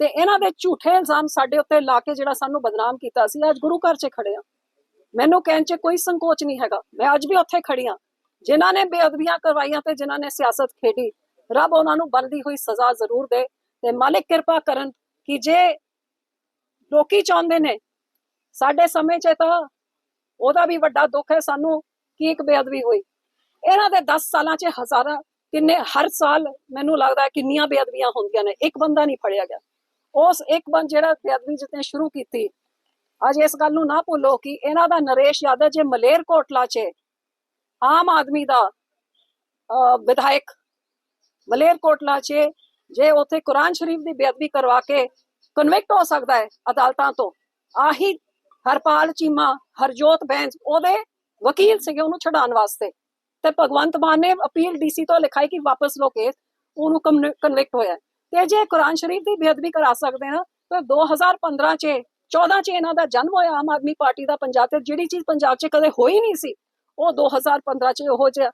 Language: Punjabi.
ਤੇ ਇਹਨਾਂ ਦੇ ਝੂਠੇ ਇਲਜ਼ਾਮ ਸਾਡੇ ਉੱਤੇ ਲਾ ਕੇ ਜਿਹੜਾ ਸਾਨੂੰ ਬਦਨਾਮ ਕੀਤਾ ਸੀ, ਅੱਜ ਗੁਰੂ ਘਰ 'ਚ ਖੜੇ ਆ ਮੈਨੂੰ ਕਹਿਣ 'ਚ ਕੋਈ ਸੰਕੋਚ ਨਹੀਂ ਹੈਗਾ। ਮੈਂ ਅੱਜ ਵੀ ਉੱਥੇ ਖੜੀ ਆ ਜਿਨ੍ਹਾਂ ਨੇ ਬੇਅਦਬੀਆਂ ਕਰਵਾਈਆਂ ਤੇ ਜਿਨ੍ਹਾਂ ਨੇ ਸਿਆਸਤ ਖੇਡੀ, ਰੱਬ ਉਹਨਾਂ ਨੂੰ ਬਲਦੀ ਹੋਈ ਸਜ਼ਾ ਜ਼ਰੂਰ ਦੇ ਤੇ ਮਾਲਿਕ ਕਿਰਪਾ ਕਰਨ ਕਿ ਜੇ ਲੋਕੀ ਚਾਹੁੰਦੇ ਨੇ, ਸਾਡੇ ਸਮੇਂ 'ਚ ਤਾਂ ਉਹਦਾ ਵੀ ਵੱਡਾ ਦੁੱਖ ਹੈ ਸਾਨੂੰ ਕਿ ਇੱਕ ਬੇਅਦਬੀ ਹੋਈ। ਇਹਨਾਂ ਦੇ 10 ਸਾਲਾਂ 'ਚ ਹਜ਼ਾਰਾਂ ਕਿੰਨੇ, ਹਰ ਸਾਲ ਮੈਨੂੰ ਲੱਗਦਾ ਕਿੰਨੀਆਂ ਬੇਅਦਬੀਆਂ ਹੁੰਦੀਆਂ ਨੇ। ਇੱਕ ਬੰਦਾ ਨਹੀਂ ਫੜਿਆ ਗਿਆ। ਉਸ ਇੱਕ ਬੰਦ ਜਿਹੜਾ ਬੇਅਦਬੀ ਜਿੱਤੇ ਸ਼ੁਰੂ ਕੀਤੀ। ਅੱਜ ਇਸ ਗੱਲ ਨੂੰ ਨਾ ਭੁੱਲੋ ਕਿ ਇਹਨਾਂ ਦਾ ਨਰੇਸ਼ ਯਾਦਵ ਜੇ ਮਲੇਰ ਕੋਟਲਾ 'ਚ ਆਮ ਆਦਮੀ ਦਾ ਵਿਧਾਇਕ ਮਲੇਰ ਕੋਟਲਾ 'ਚ ਜੇ ਉੱਥੇ ਕੁਰਾਨ ਸ਼ਰੀਫ ਦੀ ਬੇਅਦਬੀ ਕਰਵਾ ਕੇ ਕਨਵਿਕਟ ਹੋ ਸਕਦਾ ਹੈ ਅਦਾਲਤਾਂ ਤੋਂ, ਆਹੀ ਹਰਪਾਲ ਚੀਮਾ, ਹਰਜੋਤ ਬੈਂਸ ਉਹਦੇ ਵਕੀਲ ਸੀਗੇ ਉਹਨੂੰ ਛਡਾਉਣ ਵਾਸਤੇ ਤੇ ਭਗਵੰਤ ਮਾਨ ਨੇ ਅਪੀਲ ਡੀਸੀ ਤੋਂ ਲਿਖਾਈ ਕਿ ਵਾਪਸ ਲੋ ਕੇਸ ਉਹਨੂੰ ਕਨਵਿਕਟ ਹੋਇਆ ਤੇ ਜੇ ਕੁਰਾਨ ਸ਼ਰੀਫ ਦੀ ਬੇਅਦਬੀ ਕਰਾ ਸਕਦੇ ਨਾ, ਤਾਂ 2015 ਚ 14 ਚ ਇਹਨਾਂ ਦਾ ਜਨਮ ਹੋਇਆ ਆਮ ਆਦਮੀ ਪਾਰਟੀ ਦਾ ਪੰਜਾਬ ਤੇ ਜਿਹੜੀ ਚੀਜ਼ ਪੰਜਾਬ 'ਚ ਕਦੇ ਹੋਈ ਨਹੀਂ ਸੀ, ਉਹ 2015 ਚ ਉਹ ਜਿਹਾ